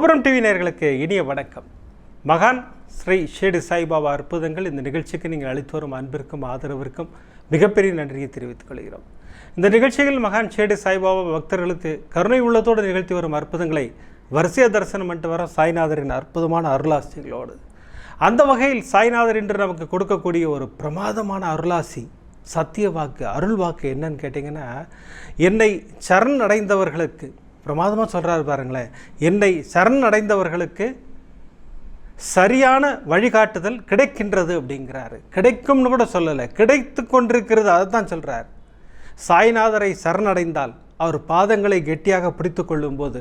கோபுரம் டிவி நேர்களுக்கு இனிய வணக்கம். மகான் ஸ்ரீ ஷேடு சாய்பாபா அற்புதங்கள் இந்த நிகழ்ச்சிக்கு நீங்கள் அளித்து வரும் அன்பிற்கும் ஆதரவிற்கும் மிகப்பெரிய நன்றியை தெரிவித்துக் கொள்கிறோம். இந்த நிகழ்ச்சியில் மகான் ஷேடு சாய்பாபா பக்தர்களுக்கு கருணை உள்ளத்தோடு நிகழ்த்தி வரும் அற்புதங்களை வரிசைய தரிசனம் பண்ணிட்டு வர சாய்நாதரின் அற்புதமான அருளாசிகளோடு. அந்த வகையில் சாய்நாதர் என்று நமக்கு கொடுக்கக்கூடிய ஒரு பிரமாதமான அருளாசி சத்திய வாக்கு அருள் வாக்கு என்னன்னு கேட்டிங்கன்னா என்னை சரண் அடைந்தவர்களுக்கு பிரமாதமாக சொல்கிறாரு பாருங்களேன். என்னை சரண் அடைந்தவர்களுக்கு சரியான வழிகாட்டுதல் கிடைக்கின்றது அப்படிங்கிறாரு. கிடைக்கும்னு கூட சொல்லலை. கிடைத்து கொண்டிருக்கிறது அதை தான் சொல்கிறார் சாய்நாதரை சரணடைந்தால் அவர் பாதங்களை கெட்டியாக பிடித்து கொள்ளும்போது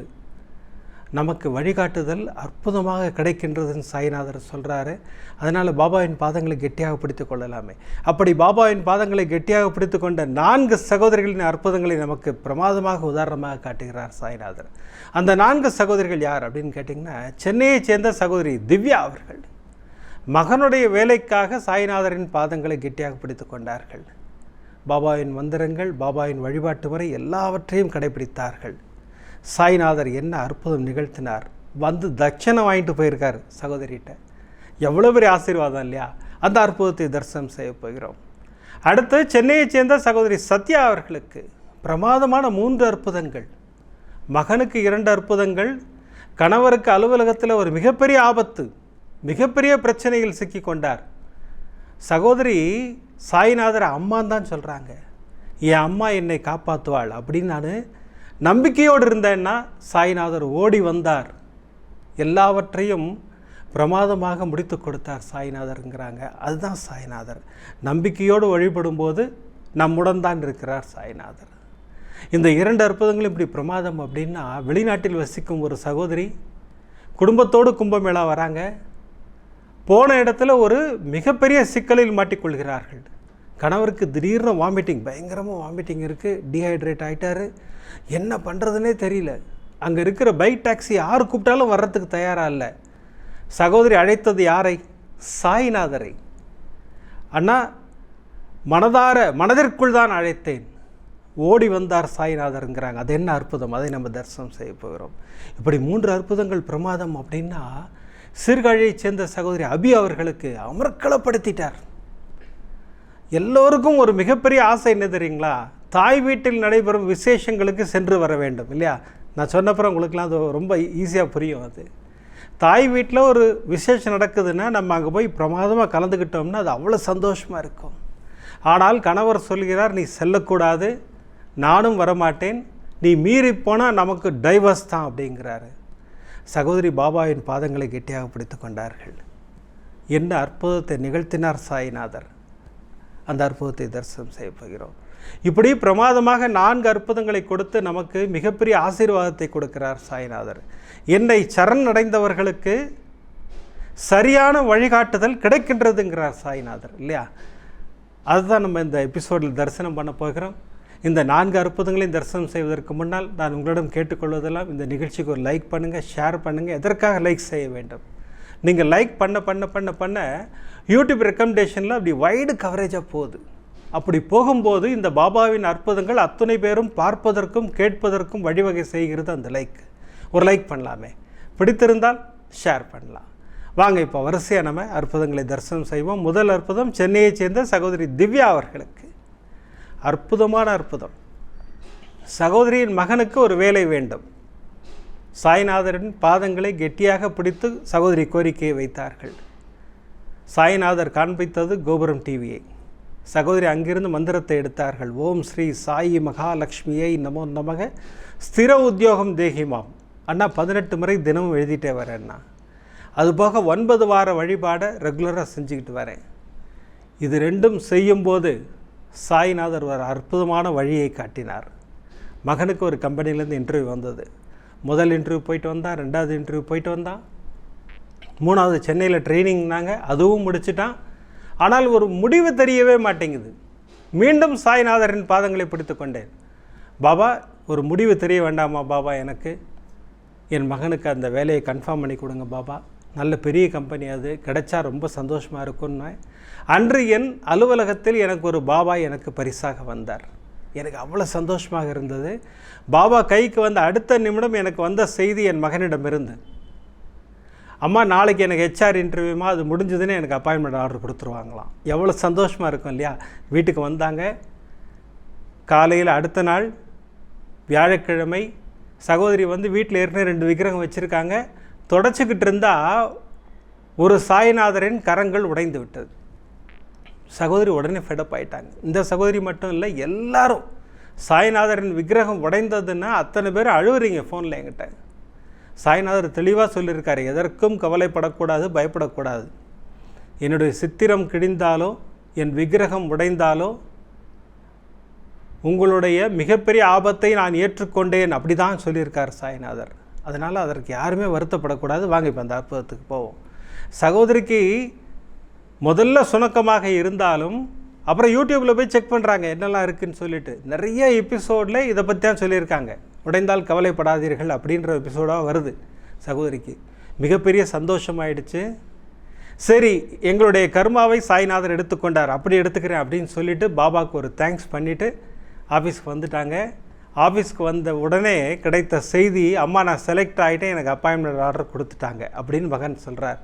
நமக்கு வழிகாட்டுதல் அற்புதமாக கிடைக்கின்றதுன்னு சாய்நாதர் சொல்கிறாரு அதனால் பாபாவின் பாதங்களை கெட்டியாக பிடித்து கொள்ளலாமே. அப்படி பாபாவின் பாதங்களை கெட்டியாக பிடித்து கொண்ட நான்கு சகோதரிகளின் அற்புதங்களை நமக்கு பிரமாதமாக உதாரணமாக காட்டுகிறார் சாய்நாதர். அந்த நான்கு சகோதரிகள் யார் அப்படின்னு கேட்டிங்கன்னா சென்னையைச் சேர்ந்த சகோதரி திவ்யா அவர்கள். மகனுடைய வேலைக்காக சாய்நாதரின் பாதங்களை கெட்டியாக பிடித்து கொண்டார்கள். பாபாவின் மந்திரங்கள் பாபாவின் வழிபாட்டு முறை எல்லாவற்றையும் கடைபிடித்தார்கள். சாய்நாதர் என்ன அற்புதம் நிகழ்த்தினார். வந்து தட்சணை வாங்கிட்டு போயிருக்கார் சகோதரிகிட்ட. எவ்வளோ பெரிய ஆசீர்வாதம் இல்லையா? அந்த அற்புதத்தை தரிசனம் செய்ய போகிறோம். அடுத்து சென்னையைச் சேர்ந்த சகோதரி சத்யா அவர்களுக்கு பிரமாதமான மூன்று அற்புதங்கள். மகனுக்கு இரண்டு அற்புதங்கள் கணவருக்கு அலுவலகத்தில் ஒரு மிகப்பெரிய ஆபத்து மிகப்பெரிய பிரச்சனையில் சிக்கி கொண்டார். சகோதரி சாய்நாதர் அம்மான்னு தான் சொல்கிறாங்க என் அம்மா என்னை காப்பாற்றுவாள் அப்படின்னு நான் நம்பிக்கையோடு இருந்தேன்னா சாய்நாதர் ஓடி வந்தார். எல்லாவற்றையும் பிரமாதமாக முடித்து கொடுத்தார் சாய்நாதருங்கிறாங்க. அதுதான் சாய்நாதர். நம்பிக்கையோடு வழிபடும்போது நம்முடன் தான் இருக்கிறார் சாய்நாதர். இந்த இரண்டு அற்புதங்களும் இப்படி பிரமாதம் அப்படின்னா வெளிநாட்டில் வசிக்கும் ஒரு சகோதரி குடும்பத்தோடு கும்பமேளா வராங்க. போன இடத்துல ஒரு மிகப்பெரிய சிக்கலில் மாட்டிக்கொள்கிறார்கள். கணவருக்கு திடீர்னு வாமிட்டிங் பயங்கரமாக வாமிட்டிங் இருக்குது டீஹைட்ரேட் ஆகிட்டாரு என்ன பண்ணுறதுனே தெரியல. அங்கே இருக்கிற பைக் டாக்ஸி யார் கூப்பிட்டாலும் வர்றதுக்கு தயாராக இல்லை. சகோதரி அழைத்தது யாரை? சாய்நாதரை. அண்ணா மனதார மனதிற்குள் தான் அழைத்தேன். ஓடி வந்தார் சாய்நாதருங்கிறாங்க. அது என்ன அற்புதம்? அதை நம்ம தரிசனம் செய்ய போகிறோம். இப்படி மூன்று அற்புதங்கள் பிரமாதம் அப்படின்னா சீர்காழியைச் சேர்ந்த சகோதரி அபி அவர்களுக்கு அமர்க்களப்படுத்திட்டார் எல்லோருக்கும் ஒரு மிகப்பெரிய ஆசை என்ன தெரியுங்களா? தாய் வீட்டில் நடைபெறும் விசேஷங்களுக்கு சென்று வர வேண்டும் இல்லையா? நான் சொன்னப்புறம் உங்களுக்குலாம் அது ரொம்ப ஈஸியாக புரியும் அது. தாய் வீட்டில் ஒரு விசேஷம் நடக்குதுன்னா நம்ம அங்கே போய் பிரமாதமாக கலந்துக்கிட்டோம்னா அது அவ்வளோ சந்தோஷமாக இருக்கும். ஆனால் கணவர் சொல்கிறார் நீ செல்லக்கூடாது நானும் வரமாட்டேன் நீ மீறி போனால் நமக்கு டைவர்ஸ் தான் அப்படிங்கிறாரு. சகோதரி பாபாவின் பாதங்களை கெட்டியாக பிடித்து கொண்டார்கள். என்ன அற்புதத்தை நிகழ்த்தினார் சாய்நாதர். அந்த அற்புதத்தை தரிசனம் செய்ய போகிறோம். இப்படி பிரமாதமாக நான்கு அற்புதங்களை கொடுத்து நமக்கு மிகப்பெரிய ஆசீர்வாதத்தை கொடுக்கிறார் சாய்நாதர். என்னை சரண் அடைந்தவர்களுக்கு சரியான வழிகாட்டுதல் கிடைக்கின்றதுங்கிறார் சாய்நாதர் இல்லையா? அதுதான் நம்ம இந்த எபிசோடில் தரிசனம் பண்ண போகிறோம். இந்த நான்கு அற்புதங்களையும் தரிசனம் செய்வதற்கு முன்னால் நான் உங்களிடம் கேட்டுக்கொள்வதெல்லாம் இந்த நிகழ்ச்சிக்கு ஒரு லைக் பண்ணுங்கள் ஷேர் பண்ணுங்கள் எதற்காக லைக் செய்ய வேண்டும்? நீங்கள் லைக் பண்ண பண்ண பண்ண பண்ண யூடியூப் ரெக்கமெண்டேஷனில் அப்படி வைடு கவரேஜாக போகுது. அப்படி போகும்போது இந்த பாபாவின் அற்புதங்கள் அத்துணை பேரும் பார்ப்பதற்கும் கேட்பதற்கும் வழிவகை செய்கிறது அந்த லைக் ஒரு லைக் பண்ணலாமே. பிடித்திருந்தால் ஷேர் பண்ணலாம். வாங்க இப்போ வரிசையாக நம்ம அற்புதங்களை தரிசனம் செய்வோம். முதல் அற்புதம் சென்னையைச் சேர்ந்த சகோதரி திவ்யா அவர்களுக்கு. அற்புதமான அற்புதம். சகோதரியின் மகனுக்கு ஒரு வேலை வேண்டும். சாய்நாதரின் பாதங்களை கெட்டியாக பிடித்து சகோதரி கோரிக்கையை வைத்தார்கள். சாய்நாதர் காண்பித்தது கோபுரம் டிவியை. சகோதரி அங்கிருந்து மந்திரத்தை எடுத்தார்கள். ஓம் ஸ்ரீ சாயி மகாலட்சுமியை நமோ நமக. ஸ்திர உத்தியோகம் தேகிமாம். அண்ணா பதினெட்டு முறை தினமும் எழுதிட்டே வரேன்னா அதுபோக ஒன்பது வார வழிபாடை ரெகுலராக செஞ்சுக்கிட்டு வரேன். இது ரெண்டும் செய்யும்போது சாய்நாதர் ஒரு அற்புதமான வழியை காட்டினார். மகனுக்கு ஒரு கம்பெனிலேருந்து இன்டர்வியூ வந்தது. முதல் இன்டர்வியூ போயிட்டு வந்தான் ரெண்டாவது இன்டர்வியூ போயிட்டு வந்தான். மூணாவது சென்னையில் ட்ரைனிங்னாங்க அதுவும் முடிச்சிட்டான். ஆனால் ஒரு முடிவு தெரியவே மாட்டேங்குது. மீண்டும் சாய்நாதரின் பாதங்களை பிடித்து கொண்டேன். பாபா ஒரு முடிவு தெரிய வேண்டாமா பாபா எனக்கு? என் மகனுக்கு அந்த வேலையை கன்ஃபார்ம் பண்ணி கொடுங்க பாபா. நல்ல பெரிய கம்பெனி அது கிடைச்சா ரொம்ப சந்தோஷமாக இருக்கும்னு அன்று என் அலுவலகத்தில் எனக்கு ஒரு பாபா எனக்கு பரிசாக வந்தார். எனக்கு அவ்வளோ சந்தோஷமாக இருந்தது. பாபா கைக்கு வந்த அடுத்த நிமிடம் எனக்கு வந்த செய்தி என் மகனிடமிருந்து. அம்மா நாளைக்கு எனக்கு ஹெச்ஆர் இன்டர்வியூமா அது முடிஞ்சதுன்னு எனக்கு அப்பாயின்மெண்ட் ஆர்டர் கொடுத்துருவாங்களாம். எவ்வளோ சந்தோஷமாக இருக்கும் இல்லையா? வீட்டுக்கு வந்தாங்க. காலையில் அடுத்த நாள் வியாழக்கிழமை சகோதரி வந்து வீட்டில் ஏற்கனவே ரெண்டு விக்கிரகம் வச்சுருக்காங்க. தொடச்சிக்கிட்டு இருந்தால் ஒரு சாய்நாதரின் கரங்கள் உடைந்து விட்டது. சகோதரி உடனே ஃபெடப் ஆயிட்டாங்க. இந்த சகோதரி மட்டும் இல்லை எல்லாரும் சாய்நாதரின் விக்கிரகம் உடைந்ததுன்னா அத்தனை பேர் அழுவுறீங்க ஃபோனில் என்கிட்ட. சாய்நாதர் தெளிவாக சொல்லியிருக்காரு எதற்கும் கவலைப்படக்கூடாது பயப்படக்கூடாது. என்னுடைய சித்திரம் கிழிந்தாலோ என் விக்கிரகம் உடைந்தாலோ உங்களுடைய மிகப்பெரிய ஆபத்தை நான் ஏற்றுக்கொண்டேன் அப்படி தான் சொல்லியிருக்கார் சாய்நாதர். அதனால் அதற்கு யாருமே வருத்தப்படக்கூடாது. வாங்க இப்போ அந்த அற்புதத்துக்கு போவோம். சகோதரிக்கு முதல்ல சுணக்கமாக இருந்தாலும் அப்புறம் யூடியூப்பில் போய் செக் பண்ணுறாங்க என்னெல்லாம் இருக்குதுன்னு சொல்லிட்டு. நிறைய எபிசோடில் இதை பற்றி தான் சொல்லியிருக்காங்க. உடைந்தால் கவலைப்படாதீர்கள் அப்படின்ற எபிசோடாக வருது சகோதரிக்கு. மிகப்பெரிய சந்தோஷமாயிடுச்சு. சரி எங்களுடைய கர்மாவை சாய்நாதர் எடுத்துக்கொண்டார். அப்படி எடுத்துக்கிறேன் அப்படின்னு சொல்லிட்டு பாபாவுக்கு ஒரு தேங்க்ஸ் பண்ணிவிட்டு ஆஃபீஸ்க்கு வந்துட்டாங்க. ஆஃபீஸ்க்கு வந்த உடனே கிடைத்த செய்தி அம்மா நான் செலக்ட் ஆகிட்டேன் எனக்கு அப்பாயின்மெண்ட் ஆர்டர் கொடுத்துட்டாங்க. அப்படின்னு மகன் சொல்கிறார்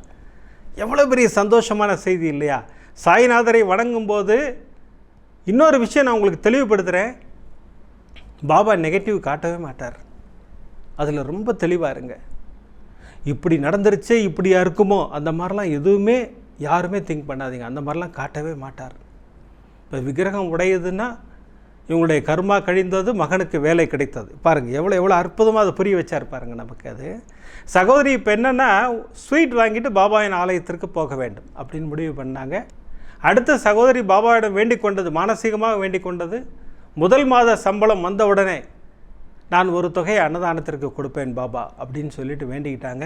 எவ்வளோ பெரிய சந்தோஷமான செய்தி இல்லையா? சாய்நாதரை வணங்கும்போது இன்னொரு விஷயம் நான் உங்களுக்கு தெளிவுபடுத்துகிறேன் பாபா நெகட்டிவ் காட்டவே மாட்டார். அதில் ரொம்ப தெளிவாக இருங்க. இப்படி நடந்துருச்சே இப்படியா இருக்குமோ அந்த மாதிரிலாம் எதுவுமே யாருமே திங்க் பண்ணாதீங்க. அந்த மாதிரிலாம் காட்டவே மாட்டார். இப்போ விக்கிரகம் உடையுதுன்னா இவங்களுடைய கர்மா கழிந்தது மகனுக்கு வேலை கிடைத்தது. பாருங்கள் எவ்வளோ எவ்வளோ அற்புதமாக அதை புரிய வச்சார் பாருங்கள் நமக்கு அது. சகோதரி இப்போ என்னென்னா ஸ்வீட் வாங்கிட்டு பாபாவின் ஆலயத்திற்கு போக வேண்டும் அப்படின்னு முடிவு பண்ணாங்க. அடுத்த சகோதரி பாபாவிடம் வேண்டிக் கொண்டது மானசீகமாக வேண்டிக் கொண்டது முதல் மாத சம்பளம் வந்த உடனே நான் ஒரு தொகையை அன்னதானத்திற்கு கொடுப்பேன் பாபா அப்படின்னு சொல்லிட்டு வேண்டிக்கிட்டாங்க.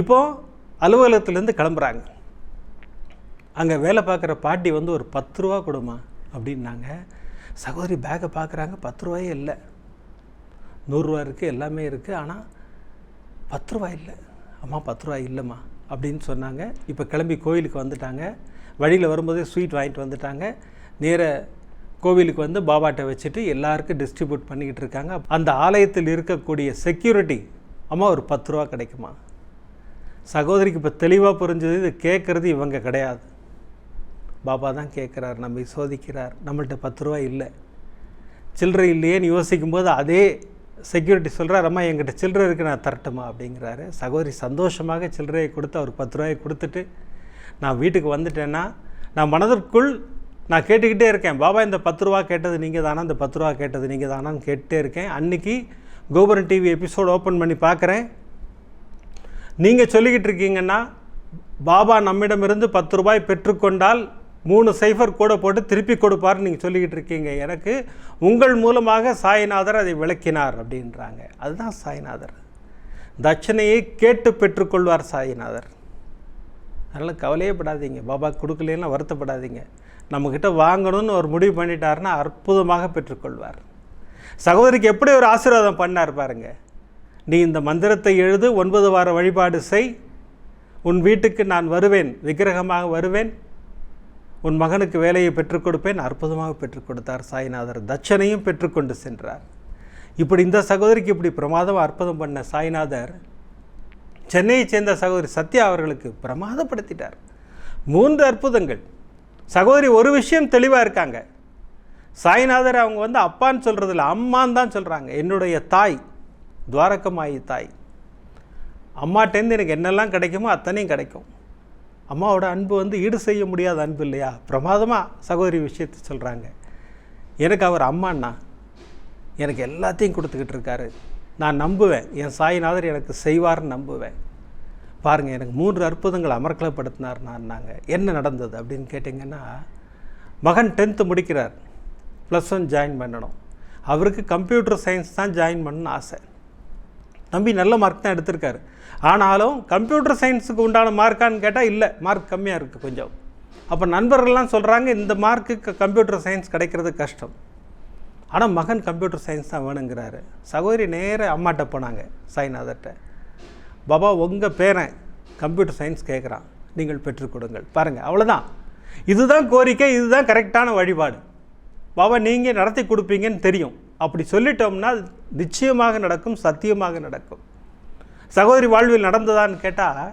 இப்போது அலுவலகத்துலேருந்து கிளம்புறாங்க. அங்கே வேலை பார்க்குற பாட்டி வந்து ஒரு பத்து ரூபா கொடுமா அப்படின்னாங்க. சகோதரி பேக்கை பார்க்குறாங்க. பத்து ரூபாயே இல்லை. நூறுரூவா இருக்குது எல்லாமே இருக்குது ஆனால் பத்து ரூபா இல்லை. அம்மா பத்து ரூபா இல்லைம்மா அப்படின்னு சொன்னாங்க. இப்போ கிளம்பி கோயிலுக்கு வந்துட்டாங்க. வழியில் வரும்போதே ஸ்வீட் வாங்கிட்டு வந்துட்டாங்க. நேர கோவிலுக்கு வந்து பாபாட்டை வச்சுட்டு எல்லாருக்கும் டிஸ்ட்ரிபியூட் பண்ணிக்கிட்டு இருக்காங்க. அந்த ஆலயத்தில் இருக்கக்கூடிய செக்யூரிட்டி அம்மா ஒரு பத்து ரூபா கிடைக்குமா? சகோதரிக்கு இப்போ தெளிவாக புரிஞ்சது இது கேட்குறது இவங்க கிடையாது. பாபா தான் கேட்குறார் நம்மை சோதிக்கிறார் நம்மள்கிட்ட பத்து ரூபா இல்லை. சில்லறை இல்லையேன்னு யோசிக்கும்போது அதே செக்யூரிட்டி சொல்கிறார் அம்மா என்கிட்ட சில்லறை இருக்கு நான் தரட்டுமா? அப்படிங்கிறாரு. சகோதரி சந்தோஷமாக சில்லறையை கொடுத்து அவர் பத்து ரூபாயை கொடுத்துட்டு நான் வீட்டுக்கு வந்துட்டேன்னா நான் மனதிற்குள் நான் கேட்டுக்கிட்டே இருக்கேன். பாபா இந்த பத்து ரூபா கேட்டது நீங்கள் தானா இந்த பத்து ரூபா கேட்டது நீங்கள் தானான்னு கேட்டுகிட்டே இருக்கேன். அன்றைக்கி கோபுரம் டிவி எபிசோடு ஓப்பன் பண்ணி பார்க்குறேன். நீங்கள் சொல்லிக்கிட்டு இருக்கீங்கன்னா பாபா நம்மிடமிருந்து பத்து ரூபாய் பெற்றுக்கொண்டால் மூணு சைஃபர் கூட போட்டு திருப்பி கொடுப்பார்னு நீங்கள் சொல்லிக்கிட்டு இருக்கீங்க. எனக்கு உங்கள் மூலமாக சாய்நாதர் அதை விளக்கினார் அப்படின்றாங்க. அதுதான் சாய்நாதர். தட்சணையை கேட்டு பெற்றுக்கொள்வார் சாய்நாதர். அதனால் கவலையே படாதீங்க. பாபா கொடுக்கலன்னா வருத்தப்படாதீங்க. நம்மக்கிட்ட வாங்கணும்னு ஒரு முடிவு பண்ணிட்டாருன்னா அற்புதமாக பெற்றுக்கொள்வார். சகோதரிக்கு எப்படி ஒரு ஆசீர்வாதம் பண்ணார் பாருங்க. நீ இந்த மந்திரத்தை எழுது ஒன்பது வார வழிபாடு செய். உன் வீட்டுக்கு நான் வருவேன் விக்கிரகமாக வருவேன். உன் மகனுக்கு வேலையை பெற்றுக் கொடுப்பேன் அற்புதமாக பெற்றுக் கொடுத்தார் சாய்நாதர். தட்சணையும் பெற்றுக்கொண்டு சென்றார். இப்படி இந்த சகோதரிக்கு இப்படி பிரமாதம் அற்புதம் பண்ண சாய்நாதர் சென்னையை சேர்ந்த சகோதரி சத்யா அவர்களுக்கு பிரமாதப்படுத்திட்டார். மூன்று அற்புதங்கள். சகோதரி ஒரு விஷயம் தெளிவாக இருக்காங்க. சாய்நாதர் அவங்க வந்து அப்பான்னு சொல்கிறதில்ல அம்மான்னு தான் சொல்கிறாங்க என்னுடைய தாய் துவாரகமாயி தாய். அம்மாட்டேருந்து எனக்கு என்னெல்லாம் கிடைக்குமோ அத்தனையும் கிடைக்கும். அம்மாவோட அன்பு வந்து ஈடு செய்ய முடியாத அன்பு இல்லையா? பிரமாதமாக சகோதரி விஷயத்தை சொல்கிறாங்க எனக்கு அவர் அம்மாண்ணா. எனக்கு எல்லாத்தையும் கொடுத்துக்கிட்டு இருக்காரு. நான் நம்புவேன். என் சாய்நாதர் எனக்கு செய்வார்னு நம்புவேன். பாருங்கள் எனக்கு மூன்று அற்புதங்கள் அமர்க்கலப்படுத்தினார்னாருனாங்க என்ன நடந்தது அப்படின்னு கேட்டிங்கன்னா மகன் டென்த்து முடிக்கிறார். ப்ளஸ் ஒன் ஜாயின் பண்ணணும். அவருக்கு கம்ப்யூட்டர் சயின்ஸ் தான் ஜாயின் பண்ணணும்னு ஆசை. தம்பி நல்ல மார்க் தான் எடுத்திருக்காரு. ஆனாலும் கம்ப்யூட்டர் சயின்ஸுக்கு உண்டான மார்க்கான்னு கேட்டால் இல்லை மார்க் கம்மியாக இருக்குது கொஞ்சம். அப்போ நண்பர்கள்லாம் சொல்கிறாங்க இந்த மார்க்குக்கு கம்ப்யூட்டர் சயின்ஸ் கிடைக்கிறது கஷ்டம். ஆனால் மகன் கம்ப்யூட்டர் சயின்ஸ் தான் வேணுங்கிறாரு. சகோதரி நேர அம்மாட்ட போனாங்க சாய்நாதர்கிட்ட பாபா உங்கள் பேரன் கம்ப்யூட்டர் சயின்ஸ் கேட்குறான் நீங்கள் பெற்றுக் கொடுங்கள். பாருங்கள் அவ்வளோதான் இதுதான் கோரிக்கை இதுதான் கரெக்டான வழிபாடு. பாபா நீங்கள் நடத்தி கொடுப்பீங்கன்னு தெரியும். அப்படி சொல்லிட்டோம்னா நிச்சயமாக நடக்கும் சத்தியமாக நடக்கும். சகோதரி வாழ்வில் நடந்ததான்னு கேட்டால்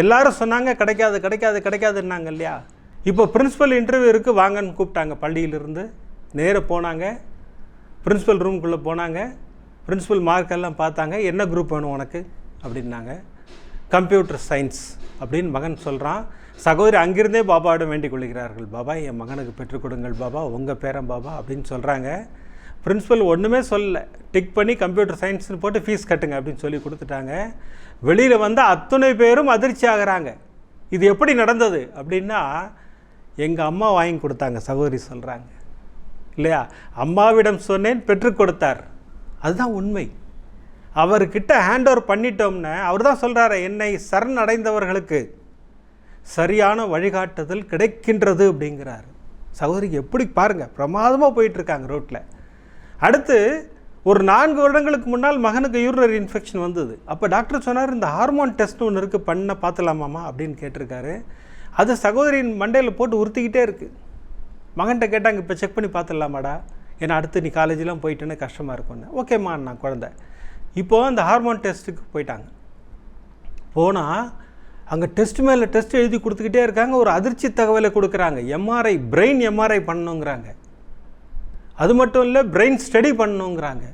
எல்லாரும் சொன்னாங்க கிடைக்காது கிடைக்காது கிடைக்காதுன்னாங்க இல்லையா? இப்போ பிரின்ஸிபல் இன்டர்வியூருக்கு வாங்கன்னு கூப்பிட்டாங்க பள்ளியிலிருந்து. நேராக போனாங்க. பிரின்ஸிபல் ரூம்குள்ளே போனாங்க. பிரின்ஸிபல் மார்க்கெல்லாம் பார்த்தாங்க. என்ன குரூப் வேணும் உனக்கு? அப்படின்னாங்க. கம்ப்யூட்டர் சயின்ஸ் அப்படின்னு மகன் சொல்கிறான் சகோதரி அங்கிருந்தே பாபாவிடம் வேண்டிக் கொள்கிறார்கள். பாபா என் மகனுக்கு பெற்றுக் கொடுங்கள் பாபா உங்கள் பேரன் பாபா அப்படின்னு சொல்கிறாங்க பிரின்ஸிபல் ஒன்றுமே சொல்லல. டிக் பண்ணி கம்ப்யூட்டர் சயின்ஸ்னு போட்டு ஃபீஸ் கட்டுங்க அப்படின்னு சொல்லி கொடுத்துட்டாங்க. வெளியில் வந்து அத்தனை பேரும் அதிர்ச்சி ஆகுறாங்க. இது எப்படி நடந்தது? அப்படின்னா எங்கள் அம்மா வாங்கி கொடுத்தாங்க சகோதரி சொல்கிறாங்க இல்லையா? அம்மாவிடம் சொன்னேன் பெற்றுக் கொடுத்தார். அதுதான் உண்மை. அவர்கிட்ட ஹேண்ட் ஓவர் பண்ணிட்டோம்னு அவர் தான் சொல்கிறாரு என்னை சரணடைந்தவர்களுக்கு சரியான வழிகாட்டுதல் கிடைக்கின்றது அப்படிங்கிறார். சகோதரி எப்படி பாருங்கள் பிரமாதமாக போயிட்டுருக்காங்க ரோட்டில் அடுத்து ஒரு நான்கு வருடங்களுக்கு முன்னால் மகனுக்கு யூரினரி இன்ஃபெக்ஷன் வந்தது. அப்போ டாக்டர் சொன்னார் இந்த ஹார்மோன் டெஸ்ட் ஒன்று இருக்குது பண்ண பார்த்துலாமாம்மா அப்படின்னு கேட்டிருக்காரு. அது சகோதரியின் மண்டையில் போட்டு உறுத்திக்கிட்டே இருக்குது மகன்கிட்ட கேட்டாங்க இப்போ செக் பண்ணி பார்த்துடலாமாடா ஏன்னா அடுத்து நீ காலேஜெலாம் போயிட்டேன்னு கஷ்டமாக இருக்கும்னு. ஓகேம்மா நான் குழந்த. இப்போது அந்த ஹார்மோன் டெஸ்ட்டுக்கு போயிட்டாங்க. போனால் அங்கே டெஸ்ட் மேலே டெஸ்ட் எழுதி கொடுத்துக்கிட்டே இருக்காங்க ஒரு அதிர்ச்சி தகவலை கொடுக்குறாங்க. எம்ஆர்ஐ பிரெயின் எம்ஆர்ஐ பண்ணணுங்கிறாங்க. அது மட்டும் இல்லை பிரெயின் ஸ்டடி பண்ணணுங்கிறாங்க.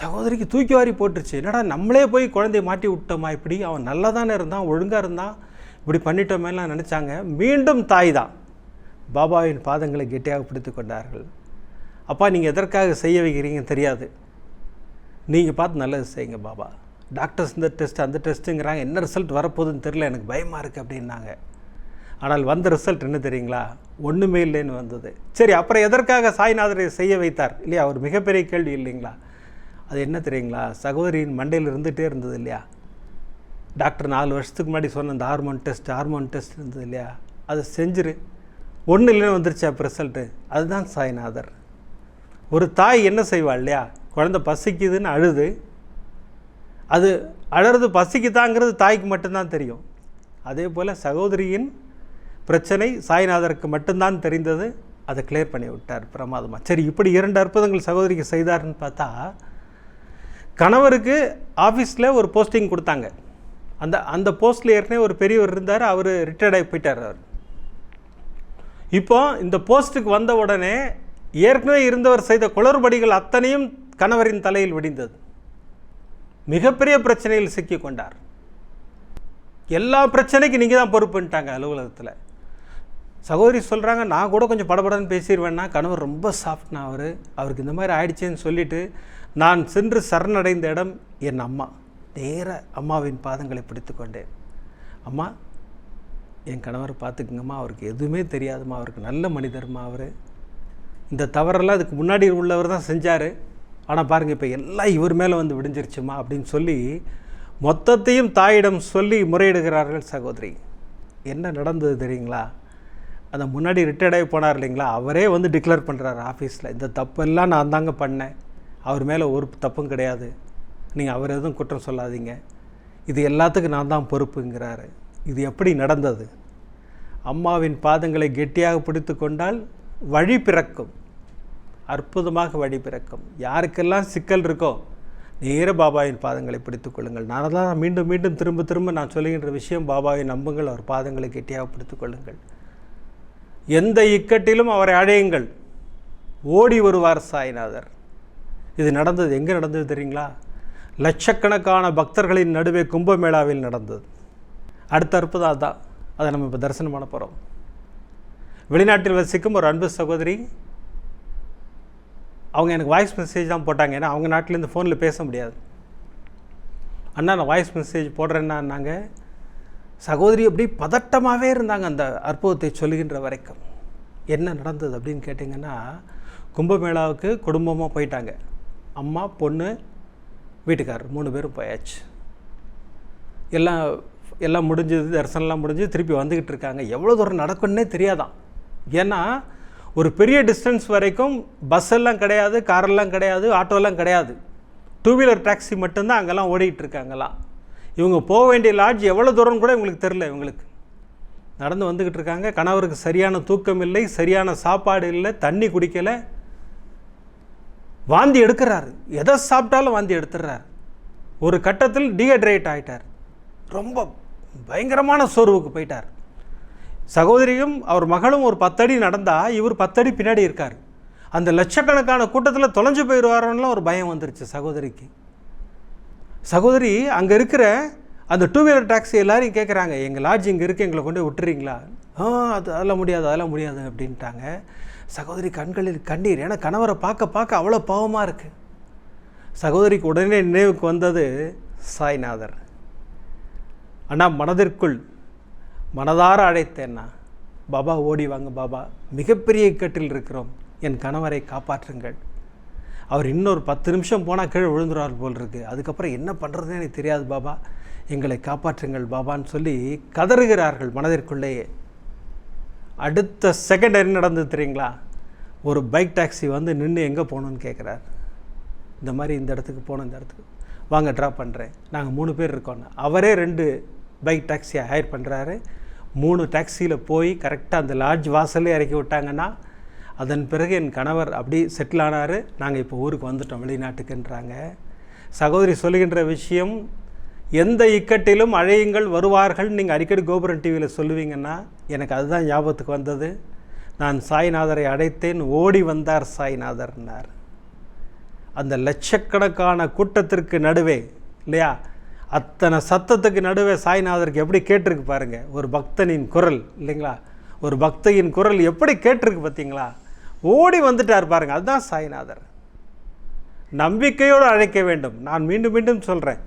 சகோதரிக்கு தூக்கி வாரி போட்டுருச்சு. என்னடா நம்மளே போய் குழந்தைய மாட்டி விட்டோமா இப்படி? அவன் நல்லா தானே இருந்தான் ஒழுங்காக இருந்தான். இப்படி பண்ணிட்டோமேலாம் நினச்சாங்க. மீண்டும் தாய் தான். பாபாவின் பாதங்களை கெட்டியாக பிடித்து கொண்டார்கள். அப்பா நீங்கள் எதற்காக செய்ய வைக்கிறீங்கன்னு தெரியாது. நீங்கள் பார்த்து நல்லது செய்யுங்க பாபா. டாக்டர்ஸ் இந்த டெஸ்ட் அந்த டெஸ்ட்டுங்கிறாங்க. என்ன ரிசல்ட் வரப்போகுதுன்னு தெரில எனக்கு பயமாக இருக்குது அப்படின்னாங்க. ஆனால் வந்த ரிசல்ட் என்ன தெரியுங்களா? ஒன்றுமே இல்லைன்னு வந்தது. சரி அப்புறம் எதற்காக சாய்நாதரை செய்ய வைத்தார்? இல்லையா ஒரு மிகப்பெரிய கேள்வி இல்லைங்களா? அது என்ன தெரியுங்களா? சகோதரியின் மண்டையில் இருந்துகிட்டே இருந்தது இல்லையா? டாக்டர் நாலு வருஷத்துக்கு முன்னாடி சொன்ன அந்த ஹார்மோன் டெஸ்ட் ஹார்மோன் டெஸ்ட் இருந்தது இல்லையா? அதை செஞ்சிரு. ஒன்றும் இல்லைன்னு வந்துருச்சு அப்போ ரிசல்ட்டு. அதுதான் சாய்நாதர். ஒரு தாய் என்ன செய்வாள் இல்லையா? குழந்தை பசிக்குதுன்னு அழுது அது அழறது பசிக்குதாங்கிறது தாய்க்கு மட்டும்தான் தெரியும். அதே போல் சகோதரியின் பிரச்சனை சாய்நாதருக்கு மட்டும்தான் தெரிந்தது. அதை கிளியர் பண்ணி விட்டார் பிரமாதமாக சரி இப்படி இரண்டு அற்புதங்கள் சகோதரிக்கு செய்தார்னு பார்த்தா கணவருக்கு ஆஃபீஸில் ஒரு போஸ்டிங் கொடுத்தாங்க. அந்த அந்த போஸ்ட்டில் ஏற்கனவே ஒரு பெரியவர் இருந்தார் அவர் ரிட்டையர்ட் ஆகி போயிட்டார் அவர். இப்போ இந்த போஸ்ட்டுக்கு வந்த உடனே ஏற்கனவே இருந்தவர் செய்த குளறுபடிகள் அத்தனையும் கணவரின் தலையில் விடிந்தது. மிகப்பெரிய பிரச்சனையில் சிக்கி கொண்டார். எல்லா பிரச்சனைக்கும் நீங்கள் தான் பொறுப்புன்ட்டாங்க அலுவலகத்தில். சகோதரி சொல்கிறாங்க நான் கூட கொஞ்சம் படபடன்னு பேசிடுவேன்னா கணவர் ரொம்ப சாஃப்ட்னா அவர். அவருக்கு இந்த மாதிரி ஆயிடுச்சேன்னு சொல்லிட்டு நான் சென்று சரணடைந்த இடம் என் அம்மா. நேர அம்மாவின் பாதங்களை பிடித்து கொண்டேன். அம்மா என் கணவரை பார்த்துக்குங்கம்மா. அவருக்கு எதுவுமே தெரியாதும்மா. அவருக்கு நல்ல மனிதர்மா அவர். இந்த தவறெல்லாம் அதுக்கு முன்னாடி உள்ளவர் தான் செஞ்சார். ஆனால் பாருங்கள் இப்போ எல்லாம் இவர் மேலே வந்து விடிஞ்சிருச்சுமா அப்படின்னு சொல்லி மொத்தத்தையும் தாயிடம் சொல்லி முறையிடுகிறார்கள் சகோதரி. என்ன நடந்தது தெரியுங்களா? அந்த முன்னாடி ரிட்டையர்டாகி போனார் இல்லைங்களா? அவரே வந்து டிக்ளேர் பண்ணுறாரு ஆஃபீஸில் இந்த தப்பெல்லாம் நான் தாங்க பண்ணேன். அவர் மேலே ஒரு தப்பும் கிடையாது. நீங்கள் அவர் எதுவும் குற்றம் சொல்லாதீங்க. இது எல்லாத்துக்கும் நான் தான் பொறுப்புங்கிறாரு. இது எப்படி நடந்தது? அம்மாவின் பாதங்களை கெட்டியாக பிடித்து கொண்டால் வழி பிறக்கும். அற்புதமாக வழிபிறக்கும் யாருக்கெல்லாம் சிக்கல் இருக்கோ நேர பாபாவின் பாதங்களை பிடித்துக் கொள்ளுங்கள். நான் தான் மீண்டும் மீண்டும் திரும்ப திரும்ப நான் சொல்லுகின்ற விஷயம் பாபாவை நம்புங்கள் அவர் பாதங்களை கெட்டியாக பிடித்துக் கொள்ளுங்கள். எந்த இக்கட்டிலும் அவரை அழையுங்கள் ஓடி வருவார் சாய்நாதர். இது நடந்தது. எங்கே நடந்தது தெரியுங்களா? லட்சக்கணக்கான பக்தர்களின் நடுவே கும்பமேளாவில் நடந்தது. அடுத்த அற்புதம் அதான் அதை நம்ம இப்போ தரிசனம் பண்ண போகிறோம் வெளிநாட்டில் வசிக்கும் ஒரு அன்பு சகோதரி அவங்க எனக்கு வாய்ஸ் மெசேஜ் தான் போட்டாங்க. ஏன்னா அவங்க நாட்டிலேருந்து ஃபோனில் பேச முடியாது. அண்ணா நான் வாய்ஸ் மெசேஜ் போடுறேன்னாங்க சகோதரி அப்படி பதட்டமாகவே இருந்தாங்க அந்த அற்புதத்தை சொல்லுகின்ற வரைக்கும். என்ன நடந்தது அப்படின்னு கேட்டிங்கன்னா கும்பமேளாவுக்கு குடும்பமாக போயிட்டாங்க. அம்மா பொண்ணு வீட்டுக்காரர் மூணு பேரும் போயாச்சு. எல்லாம் எல்லாம் முடிஞ்சது தரிசனம்லாம் முடிஞ்சு திருப்பி வந்துக்கிட்டு இருக்காங்க. எவ்வளோ தூரம் நடக்கும்னே தெரியாதான். ஏன்னா ஒரு பெரிய டிஸ்டன்ஸ் வரைக்கும் பஸ் எல்லாம் கிடையாது காரெல்லாம் கிடையாது ஆட்டோலாம் கிடையாது. டூ வீலர் டாக்ஸி மட்டும்தான் அங்கெல்லாம் ஓடிக்கிட்டுருக்காங்களாம் இவங்க போக வேண்டிய லாட்ஜ் எவ்வளோ தூரம் கூட இவங்களுக்கு தெரில இவங்களுக்கு. நடந்து வந்துக்கிட்டு இருக்காங்க. கணவருக்கு சரியான தூக்கம் இல்லை சரியான சாப்பாடு இல்லை தண்ணி குடிக்கலை. வாந்தி எடுக்கிறாரு. எதை சாப்பிட்டாலும் வாந்தி எடுத்துடுறாரு. ஒரு கட்டத்தில் டீஹைட்ரேட் ஆகிட்டார் ரொம்ப பயங்கரமான சோர்வுக்கு போயிட்டார். சகோதரியும் அவர் மகளும் ஒரு பத்தடி நடந்தால் இவர் பத்தடி பின்னாடி இருக்கார். அந்த லட்சக்கணக்கான கூட்டத்தில் தொலைஞ்சு போயிடுவாரோன்னுலாம் ஒரு பயம் வந்துருச்சு சகோதரிக்கு. சகோதரி அங்கே இருக்கிற அந்த டூ வீலர் டாக்ஸி எல்லாரையும் கேட்குறாங்க எங்கள் லாட்ஜ் இங்கே இருக்குது எங்களை கொண்டு விட்டுறீங்களா? ஆ அது அதெல்லாம் முடியாது அதெல்லாம் முடியாது அப்படின்ட்டாங்க. சகோதரி கண்களில் கண்ணீர் ஏன்னா கணவரை பார்க்க பார்க்க அவ்வளோ பாவமாக இருக்குது சகோதரிக்கு உடனே நினைவுக்கு வந்தது சாய்நாதர் ஆனால் மனதிற்குள் மனதார அழைத்தேன்னா பாபா ஓடி வாங்க பாபா. மிகப்பெரிய இக்கட்டில் இருக்கிறோம். என் கணவரை காப்பாற்றுங்கள். அவர் இன்னொரு பத்து நிமிஷம் போனால் கீழே விழுந்துருவார் போல் இருக்குது அதுக்கப்புறம் என்ன பண்ணுறதுன்னு எனக்கு தெரியாது பாபா. எங்களை காப்பாற்றுங்கள் பாபான்னு சொல்லி கதறுகிறார்கள் மனதிற்குள்ளேயே. அடுத்த செகண்ட் என்ன நடந்தது தெரியுங்களா? ஒரு பைக் டாக்ஸி வந்து நின்று எங்கே போகணுன்னு கேட்குறாரு இந்த மாதிரி இந்த இடத்துக்கு போகணும் இந்த இடத்துக்கு. வாங்க ட்ராப் பண்ணுறேன் நாங்கள் மூணு பேர் இருக்கோன்னு அவரே ரெண்டு பைக் டாக்ஸியை ஹையர் பண்ணுறாரு மூணு டாக்ஸியில் போய் கரெக்டாக அந்த லாட்ஜ் வாசல்லே இறக்கி விட்டாங்கன்னா அதன் பிறகு என் கணவர் அப்படி செட்டில் ஆனார். நாங்கள் இப்போ ஊருக்கு வந்துட்டோம் வெளிநாட்டுக்குன்றாங்க. சகோதரி சொல்லுகின்ற விஷயம் எந்த இக்கட்டிலும் அழையுங்கள் வருவார்கள். நீங்கள் அடிக்கடி கோபுரம் டிவியில் சொல்லுவீங்கன்னா எனக்கு அதுதான் ஞாபகத்துக்கு வந்தது. நான் சாய்நாதரை அடைத்தேன் ஓடி வந்தார் சாய்நாதர்னார். அந்த லட்சக்கணக்கான கூட்டத்திற்கு நடுவே இல்லையா? அத்தனை சத்தத்துக்கு நடுவே சாய்நாதருக்கு எப்படி கேட்டிருக்கு பாருங்கள் ஒரு பக்தனின் குரல் இல்லைங்களா? ஒரு பக்தையின் குரல் எப்படி கேட்டிருக்கு பார்த்தீங்களா? ஓடி வந்துட்டார் பாருங்கள் அதுதான் சாய்நாதர். நம்பிக்கையோடு அழைக்க வேண்டும். நான் மீண்டும் மீண்டும் சொல்கிறேன்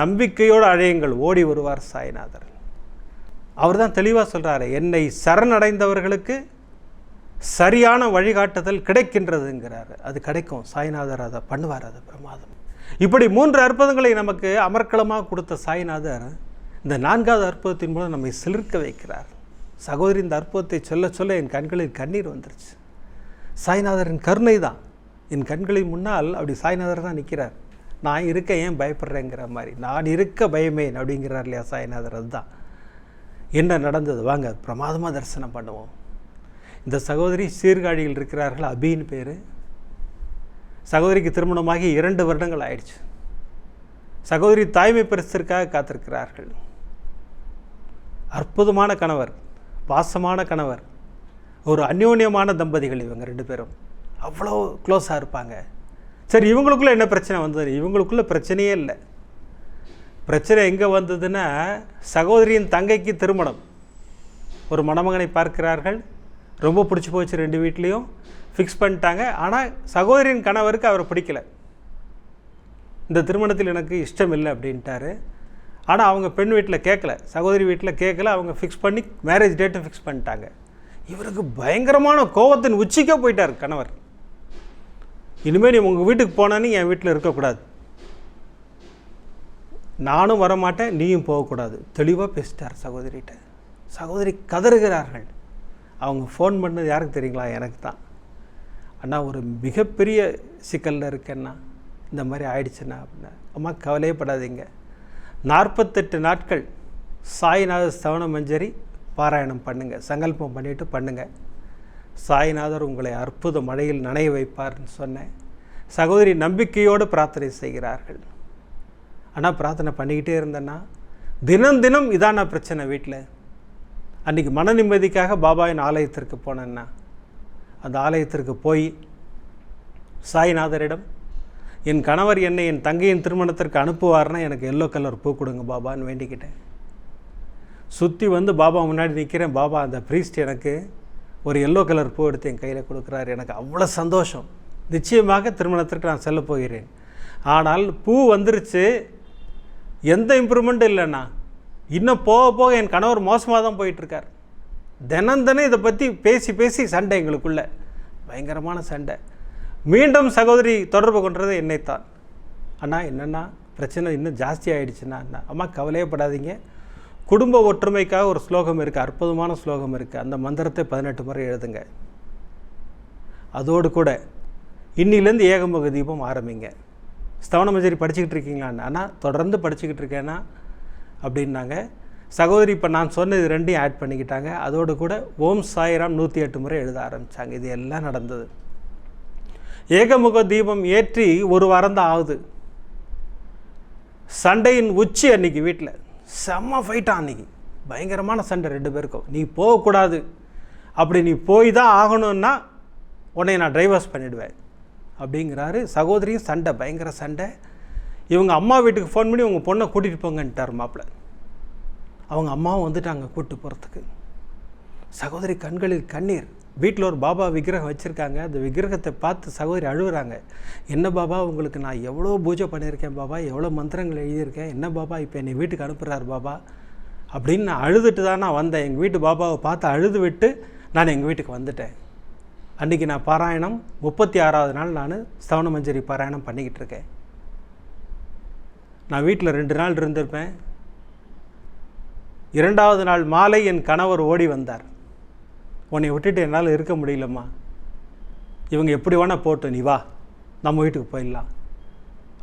நம்பிக்கையோடு அழையுங்கள். ஓடி வருவார் சாய்நாதர். அவர் தான் தெளிவாக சொல்கிறாரு என்னை சரணடைந்தவர்களுக்கு சரியான வழிகாட்டுதல் கிடைக்கின்றதுங்கிறாரு. அது கிடைக்கும். சாய்நாதர் அதை பண்ணுவார் அது பிரமாதம். இப்படி மூன்று அற்புதங்களை நமக்கு அமர்க்களமாக கொடுத்த சாய்நாதர் இந்த நான்காவது அற்புதத்தின் மூலம் நம்மை சிலிர்க்க வைக்கிறார். சகோதரி இந்த அற்புதத்தை சொல்ல சொல்ல என் கண்களில் கண்ணீர் வந்துருச்சு. சாய்நாதரின் கருணை தான். என் கண்களின் முன்னால் அப்படி சாய்நாதர் தான் நிற்கிறார் நான் இருக்க ஏன் பயப்படுறேங்கிற மாதிரி. நான் இருக்க பயமேன் அப்படிங்கிறார் இல்லையா சாய்நாதர்? அதுதான். என்ன நடந்தது? வாங்க பிரமாதமாக தரிசனம் பண்ணுவோம். இந்த சகோதரி சீர்காழியில் இருக்கிறார்கள் அபின்னு பேர். சகோதரிக்கு திருமணமாகி இரண்டு வருடங்கள் ஆயிடுச்சு. சகோதரி தாய்மை பரிசிற்காக காத்திருக்கிறார்கள். அற்புதமான கணவர் பாசமான கணவர் ஒரு அந்யோன்யமான தம்பதிகள் இவங்க ரெண்டு பேரும். அவ்வளோ க்ளோஸாக இருப்பாங்க. சரி இவங்களுக்குள்ள என்ன பிரச்சனை வந்தது? இவங்களுக்குள்ள பிரச்சனையே இல்லை. பிரச்சனை எங்கே வந்ததுன்னா சகோதரியின் தங்கைக்கு திருமணம். ஒரு மணமகனை பார்க்கிறார்கள். ரொம்ப பிடிச்சி போச்சு ரெண்டு வீட்லேயும். ஃபிக்ஸ் பண்ணிட்டாங்க. ஆனால் சகோதரியின் கணவருக்கு அவரை பிடிக்கல. இந்த திருமணத்தில் எனக்கு இஷ்டம் இல்லை அப்படின்ட்டாரு. ஆனால் அவங்க பெண் வீட்டில் கேட்கல சகோதரி வீட்டில் கேட்கல அவங்க ஃபிக்ஸ் பண்ணி மேரேஜ் டேட்டை ஃபிக்ஸ் பண்ணிட்டாங்க. இவருக்கு பயங்கரமான கோபத்தின் உச்சிக்கே போயிட்டார் கணவர். இனிமேல் நீ உங்கள் வீட்டுக்கு போனான்னு என் வீட்டில் இருக்கக்கூடாது. நானும் வரமாட்டேன். நீயும் போகக்கூடாது. தெளிவாக பேசிட்டார் சகோதரிகிட்ட. சகோதரி கதறுகிறார்கள். அவங்க ஃபோன் பண்ணது யாருக்கு தெரியுங்களா? எனக்கு தான். அண்ணா ஒரு மிகப்பெரிய சிக்கலில் இருக்கேன்னா இந்த மாதிரி ஆயிடுச்சுண்ணா அப்படின்னா அம்மா கவலையே படாதீங்க. நாற்பத்தெட்டு நாட்கள் சாய்நாத சவண மஞ்சரி பாராயணம் பண்ணுங்கள் சங்கல்பம் பண்ணிவிட்டு பண்ணுங்கள் சாய்நாதர் உங்களை அற்புத மழையில் நனைய வைப்பார்னு சொன்னேன். சகோதரி நம்பிக்கையோடு பிரார்த்தனை செய்கிறார்கள். ஆனால் பிரார்த்தனை பண்ணிக்கிட்டே இருந்தேன்னா தினம் தினம் இதான பிரச்சனை வீட்டில் அன்றைக்கி மன நிம்மதிக்காக பாபாவின் ஆலயத்திற்கு போனேன்னா அந்த ஆலயத்திற்கு போய் சாய்நாதரிடம் என் கணவர் என்னை என் தங்கையின் திருமணத்திற்கு அனுப்புவார்னா எனக்கு எல்லோ கலர் பூ கொடுங்க பாபான்னு வேண்டிக்கிட்டேன். சுற்றி வந்து பாபா முன்னாடி நிற்கிறேன் பாபா அந்த ப்ரீஸ்ட் எனக்கு ஒரு எல்லோ கலர் பூ எடுத்து என் கையில் கொடுக்குறாரு. எனக்கு அவ்வளோ சந்தோஷம். நிச்சயமாக திருமணத்திற்கு நான் செல்ல போகிறேன். ஆனால் பூ வந்துருச்சு. எந்த இம்ப்ரூவ்மெண்ட்டும் இல்லைண்ணா. இன்னும் போக போக என் கணவர் மோசமாக தான் போயிட்டுருக்கார். தினம் தினம் இதை பற்றி பேசி பேசி சண்டை எங்களுக்குள்ள. பயங்கரமான சண்டை. மீண்டும் சகோதரி தொடர்பு கொண்டது என்னைத்தான். அண்ணா என்னென்னா பிரச்சனை இன்னும் ஜாஸ்தி ஆகிடுச்சுன்னா அண்ணா. அம்மா கவலையே படாதீங்க. குடும்ப ஒற்றுமைக்காக ஒரு ஸ்லோகம் இருக்குது அற்புதமான ஸ்லோகம் இருக்குது அந்த மந்திரத்தை பதினெட்டு முறை எழுதுங்க. அதோடு கூட இன்னிலேருந்து ஏகமுக தீபம் ஆரம்பிங்க ஸ்தவனமஞ்சரி படிச்சுக்கிட்டு இருக்கீங்களாண்ணா ஆனால் தொடர்ந்து படிச்சுக்கிட்டு இருக்கேன்னா அப்படின்னாங்க. சகோதரி இப்போ நான் சொன்னது ரெண்டையும் ஆட் பண்ணிக்கிட்டாங்க. அதோடு கூட ஓம் சாய்ராம் நூற்றி எட்டு முறை எழுத ஆரம்பித்தாங்க இது எல்லாம் நடந்தது. ஏகமுக தீபம் ஏற்றி ஒரு வாரம் தான் ஆகுது. சண்டையின் உச்சி அன்னைக்கு வீட்டில் செம்ம ஃபைட்டாக அன்னைக்கு. பயங்கரமான சண்டை ரெண்டு பேருக்கும். நீ போகக்கூடாது. அப்படி நீ போய் தான் ஆகணும்னா உன்னை நான் டைவர்ஸ் பண்ணிடுவேன். அப்படிங்கிறாரு. சகோதரியும் சண்டை. பயங்கர சண்டை. இவங்க அம்மா வீட்டுக்கு ஃபோன் பண்ணி உங்கள் பொண்ணை கூட்டிகிட்டு போங்கன்ட்டார் மாப்பிள்ளை. அவங்க அம்மாவும் வந்துட்டாங்க கூப்பிட்டு போகிறதுக்கு சகோதரி கண்களில் கண்ணீர். வீட்டில் ஒரு பாபா விக்கிரகம் வச்சுருக்காங்க. அந்த விக்கிரகத்தை பார்த்து சகோதரி அழுகுறாங்க என்ன பாபா உங்களுக்கு நான் எவ்வளோ பூஜை பண்ணியிருக்கேன் பாபா எவ்வளோ மந்திரங்கள் எழுதியிருக்கேன் என்ன பாபா இப்போ என்னை வீட்டுக்கு அனுப்புகிறார் பாபா? அப்படின்னு நான் அழுதுட்டு தான் நான் வந்தேன். எங்கள் வீட்டு பாபாவை பார்த்து அழுது விட்டு நான் எங்கள் வீட்டுக்கு வந்துட்டேன். அன்றைக்கி நான் பாராயணம் முப்பத்தி ஆறாவது நாள் நான் ஸ்தவன மஞ்சரி பாராயணம் பண்ணிக்கிட்டு இருக்கேன். நான் வீட்டில் ரெண்டு நாள் இருந்திருப்பேன். இரண்டாவது நாள் மாலை என் கணவர் ஓடி வந்தார். உன்னை விட்டுட்டு என்னால் இருக்க முடியலம்மா. இவங்க எப்படி வேணால் போட்டு நீ வா நம்ம வீட்டுக்கு போயிடலாம்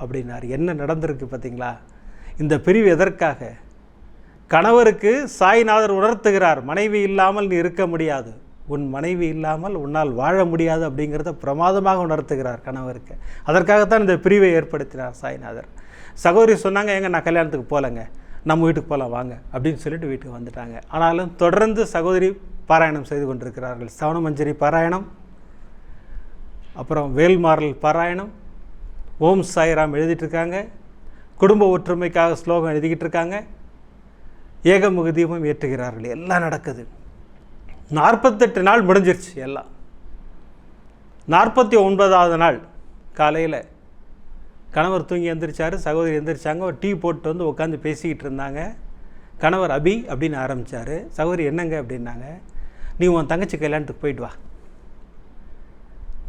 அப்படின்னார். என்ன நடந்திருக்கு பார்த்தீங்களா? இந்த பிரிவு எதற்காக? கணவருக்கு சாய்நாதர் உணர்த்துகிறார் மனைவி இல்லாமல் நீ இருக்க முடியாது. உன் மனைவி இல்லாமல் உன்னால் வாழ முடியாது அப்படிங்கிறத பிரமாதமாக உணர்த்துகிறார் கணவருக்கு. அதற்காகத்தான் இந்த பிரிவை ஏற்படுத்தினார் சாய்நாதர். சகோதரி சொன்னாங்க எங்க நான் கல்யாணத்துக்கு போகலங்க. நம்ம வீட்டுக்கு போகலாம் வாங்க. அப்படின்னு சொல்லிட்டு வீட்டுக்கு வந்துட்டாங்க. ஆனாலும் தொடர்ந்து சகோதரி பாராயணம் செய்து கொண்டிருக்கிறார்கள். சவணமஞ்சரி பாராயணம் அப்புறம் வேல்மாறல் பாராயணம் ஓம் சாய்ராம் எழுதிட்டுருக்காங்க குடும்ப ஒற்றுமைக்காக ஸ்லோகம் எழுதிக்கிட்டு இருக்காங்க. ஏகமுக தீபம் ஏற்றுகிறார்கள். எல்லாம் நடக்குது. நாற்பத்தெட்டு நாள் முடிஞ்சிருச்சு எல்லாம். நாற்பத்தி ஒன்பதாவது நாள் காலையில் கணவர் தூங்கி எந்திரிச்சார் சகோதரி எந்திரிச்சாங்க ஒரு டீ போட்டு வந்து உட்காந்து பேசிக்கிட்டு இருந்தாங்க. கணவர் அபி அப்படின்னு ஆரம்பித்தார் சகோதரி என்னங்க அப்படின்னாங்க நீ உன் தங்கச்சி கல்யாணத்துக்கு போயிட்டு வா.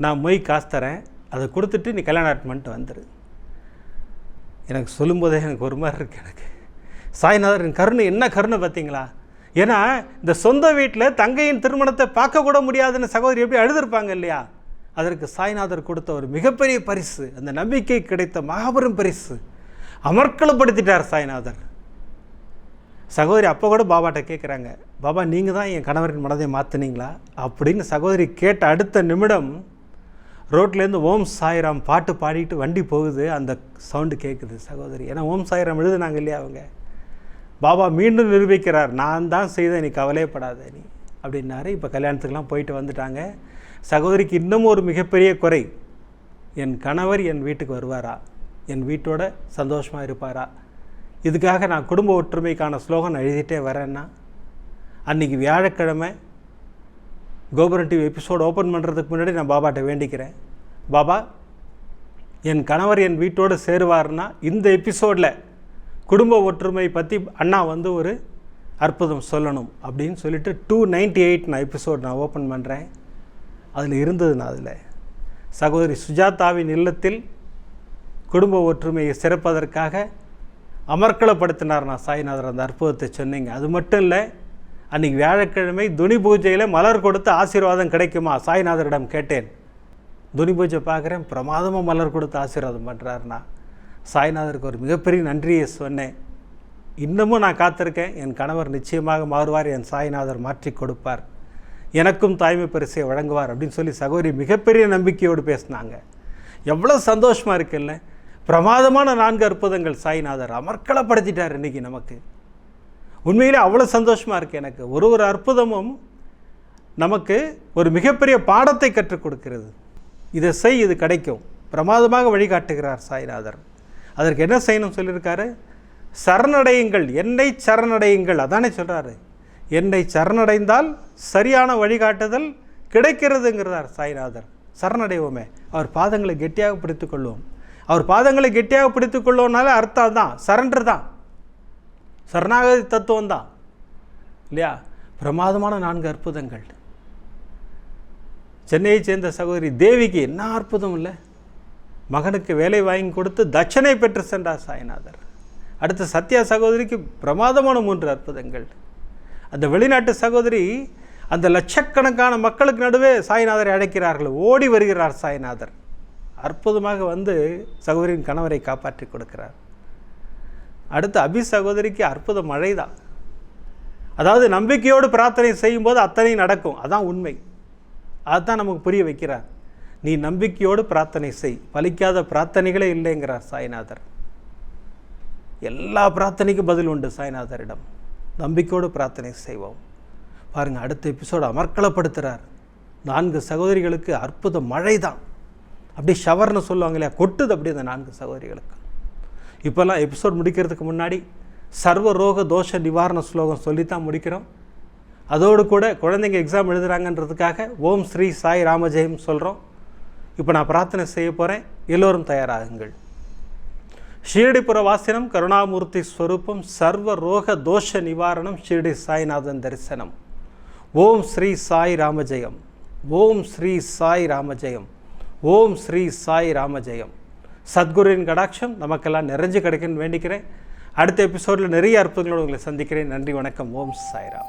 நான் மொய் காசு தரேன். அதை கொடுத்துட்டு நீ கல்யாணம் அட்டன் வந்துடு வந்துரு. எனக்கு சொல்லும்போதே எனக்கு ஒரு மாதிரி இருக்குது எனக்கு. சாய்நாதரின் கருணை என்ன கருணை பார்த்தீங்களா? ஏன்னா இந்த சொந்த வீட்டில் தங்கையின் திருமணத்தை பார்க்க கூட முடியாதுன்னு சகோதரி எப்படி அழுதுருப்பாங்க இல்லையா? அதற்கு சாய்நாதர் கொடுத்த ஒரு மிகப்பெரிய பரிசு அந்த நம்பிக்கை கிடைத்த மாபெரும் பரிசு அமர்க்களப்படுத்திட்டார் சாய்நாதர். சகோதரி அப்போ கூட பாபாட்ட கேட்குறாங்க பாபா நீங்கள் தான் என் கணவரின் மனதை மாற்றினீங்களா அப்படின்னு சகோதரி கேட்ட அடுத்த நிமிடம் ரோட்லேருந்து ஓம் சாய்ராம் பாட்டு பாடிட்டு வண்டி போகுது அந்த சவுண்டு கேட்குது சகோதரி. ஏன்னா ஓம் சாய்ராம் எழுதுனாங்க இல்லையா அவங்க? பாபா மீண்டும் நிரூபிக்கிறார் நான் தான் செய்த நீ கவலையப்படாத நீ. அப்படின்னாரு. இப்போ கல்யாணத்துக்கெலாம் போயிட்டு வந்துட்டாங்க. சகோதரிக்கு இன்னமும் ஒரு மிகப்பெரிய குறை என் கணவர் என் வீட்டுக்கு வருவாரா? என் வீட்டோட சந்தோஷமாக இருப்பாரா? இதுக்காக நான் குடும்ப ஒற்றுமைக்கான ஸ்லோகன் எழுதிட்டே வரேன்னா அன்றைக்கி வியாழக்கிழமை கோபுரம் டிவி எபிசோடு ஓப்பன் பண்ணுறதுக்கு முன்னாடி நான் பாபாட்ட வேண்டிக்கிறேன். பாபா என் கணவர் என் வீட்டோடு சேருவார்னா இந்த எபிசோடில் குடும்ப ஒற்றுமை பற்றி அண்ணா வந்து ஒரு அற்புதம் சொல்லணும் அப்படின்னு சொல்லிட்டு டூ நைன்டி எயிட் நான் எபிசோட் நான் ஓப்பன் பண்ணுறேன் அதில் இருந்தது நான் அதில். சகோதரி சுஜாதாவின் இல்லத்தில் குடும்ப ஒற்றுமையை சிறப்பதற்காக அமர்க்களப்படுத்தினார் நான் சாய்நாதர் அந்த அற்புதத்தை சொன்னீங்க. அது மட்டும் இல்லை அன்றைக்கி வியாழக்கிழமை துணி பூஜையில் மலர் கொடுத்து ஆசீர்வாதம் கிடைக்குமா சாய்நாதரிடம் கேட்டேன். துணி பூஜை பார்க்குறேன் பிரமாதமாக மலர் கொடுத்து ஆசீர்வாதம் பண்ணுறாருண்ணா சாய்நாதருக்கு ஒரு மிகப்பெரிய நன்றியை சொன்னேன். இன்னமும் நான் காத்திருக்கேன். என் கணவர் நிச்சயமாக மாறுவார். என் சாய்நாதர் மாற்றி கொடுப்பார். எனக்கும் தாய்மை பரிசை வழங்குவார் அப்படின்னு சொல்லி சகோதரி மிகப்பெரிய நம்பிக்கையோடு பேசினாங்க. எவ்வளோ சந்தோஷமாக இருக்குல்ல? பிரமாதமான நான்கு அற்புதங்கள் சாய்நாதர் அமர்க்களப்படுத்திட்டார் இன்றைக்கி நமக்கு. உண்மையிலே அவ்வளோ சந்தோஷமாக இருக்குது எனக்கு. ஒரு ஒரு அற்புதமும் நமக்கு ஒரு மிகப்பெரிய பாடத்தை கற்றுக் கொடுக்கிறது. இதை செய் இது கிடைக்கும். பிரமாதமாக வழிகாட்டுகிறார் சாய்நாதர். அதற்கு என்ன செய்யணும் சொல்லியிருக்காரு? சரணடையுங்கள் என்னை சரணடையுங்கள். அதானே சொல்கிறாரு என்னை சரணடைந்தால் சரியான வழிகாட்டுதல் கிடைக்கிறதுங்கிறார் சாய்நாதர். சரணடைவோமே. அவர் பாதங்களை கெட்டியாக பிடித்துக்கொள்வோம் அவர் பாதங்களை கெட்டியாக பிடித்துக்கொள்வோம்னாலே அர்த்தம் தான். சரண்டர் தான். சரணாகதி தத்துவம் தான். இல்லையா? பிரமாதமான நான்கு அற்புதங்கள். சென்னையை சேர்ந்த சகோதரி தேவிக்கு என்ன அற்புதம் இல்லை? மகனுக்கு வேலை வாங்கி கொடுத்து தட்சணை பெற்று சென்றார் சாய்நாதர். அடுத்து சத்யா சகோதரிக்கு பிரமாதமான மூன்று அற்புதங்கள். அந்த வெளிநாட்டு சகோதரி அந்த லட்சக்கணக்கான மக்களுக்கு நடுவே சாய்நாதரை அழைக்கிறார்கள். ஓடி வருகிறார் சாய்நாதர். அற்புதமாக வந்து சகோதரியின் கணவரை காப்பாற்றி கொடுக்கிறார். அடுத்து அபி சகோதரிக்கு அற்புத மழை தான் அதாவது நம்பிக்கையோடு பிரார்த்தனை செய்யும்போது அத்தனை நடக்கும். அதான் உண்மை. அதுதான் நமக்கு புரிய வைக்கிறார். நீ நம்பிக்கையோடு பிரார்த்தனை செய். பலிக்காத பிரார்த்தனைகளே இல்லைங்கிறார் சாய்நாதர். எல்லா பிரார்த்தனைக்கும் பதில் உண்டு சாய்நாதரிடம். நம்பிக்கையோடு பிரார்த்தனை செய்வோம். பாருங்கள் அடுத்த எபிசோடு அமர்க்கலப்படுத்துகிறார் நான்கு சகோதரிகளுக்கு அற்புத மழை தான் அப்படியே ஷவர்னு சொல்லுவாங்க இல்லையா கொட்டுது அப்படியே அந்த நான்கு சகோதரிகளுக்கு. இப்போல்லாம் எபிசோட் முடிக்கிறதுக்கு முன்னாடி சர்வ ரோக தோஷ நிவாரண ஸ்லோகம் சொல்லித்தான் முடிக்கிறோம். அதோடு கூட குழந்தைங்க எக்ஸாம் எழுதுகிறாங்கன்றதுக்காக ஓம் ஸ்ரீ சாய் ராமஜெயம் சொல்கிறோம் இப்போ நான் பிரார்த்தனை செய்ய போகிறேன் எல்லோரும் தயாராகுங்கள். ஷீரடிபுர வாசினம் கருணாமூர்த்தி ஸ்வரூபம் சர்வ ரோக தோஷ நிவாரணம் ஷீரடி சாய்நாதன் தரிசனம். ஓம் ஸ்ரீ சாய் ராமஜெயம் ஓம் ஸ்ரீ சாய் ராமஜெயம் ஓம் ஸ்ரீ சாய் ராமஜெயம் சத்குருவின் கடாட்சம் நமக்கெல்லாம் நிறைஞ்சு கிடைக்குன்னு வேண்டிக்கிறேன். அடுத்த எபிசோடில் நிறைய அற்புதங்களோடு உங்களை சந்திக்கிறேன். நன்றி வணக்கம். ஓம் சாய்ராம்.